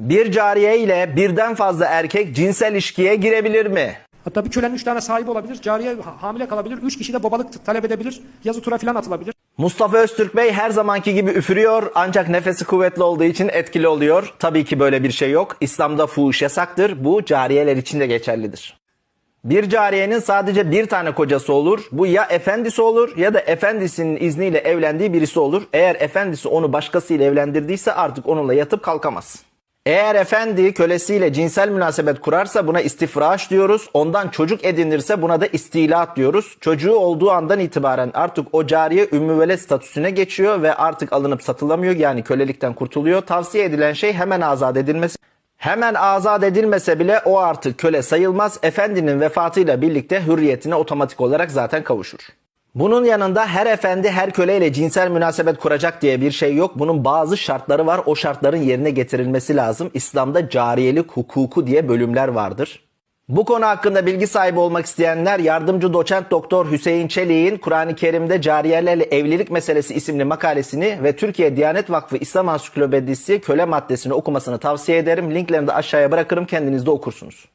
Bir cariye ile birden fazla erkek cinsel ilişkiye girebilir mi? Hatta bir kölenin üç tane sahibi olabilir. Cariye ha- hamile kalabilir. Üç kişi de babalık talep edebilir. Yazı tura falan atılabilir. Mustafa Öztürk Bey her zamanki gibi üfürüyor ancak nefesi kuvvetli olduğu için etkili oluyor. Tabii ki böyle bir şey yok. İslam'da fuhuş yasaktır. Bu cariyeler için de geçerlidir. Bir cariyenin sadece bir tane kocası olur. Bu ya efendisi olur ya da efendisinin izniyle evlendiği birisi olur. Eğer efendisi onu başkasıyla evlendirdiyse artık onunla yatıp kalkamaz. Eğer efendi kölesiyle cinsel münasebet kurarsa buna istifraş diyoruz. Ondan çocuk edinirse buna da istilat diyoruz. Çocuğu olduğu andan itibaren artık o cariye ümmüvelet statüsüne geçiyor ve artık alınıp satılamıyor. Yani kölelikten kurtuluyor. Tavsiye edilen şey hemen azat edilmesi. Hemen azat edilmese bile o artık köle sayılmaz. Efendinin vefatıyla birlikte hürriyetine otomatik olarak zaten kavuşur. Bunun yanında her efendi her köleyle cinsel münasebet kuracak diye bir şey yok. Bunun bazı şartları var. O şartların yerine getirilmesi lazım. İslam'da cariyelik hukuku diye bölümler vardır. Bu konu hakkında bilgi sahibi olmak isteyenler yardımcı doçent doktor Hüseyin Çelik'in Kur'an-ı Kerim'de cariyelerle evlilik meselesi isimli makalesini ve Türkiye Diyanet Vakfı İslam Ansiklopedisi köle maddesini okumasını tavsiye ederim. Linklerini de aşağıya bırakırım kendiniz de okursunuz.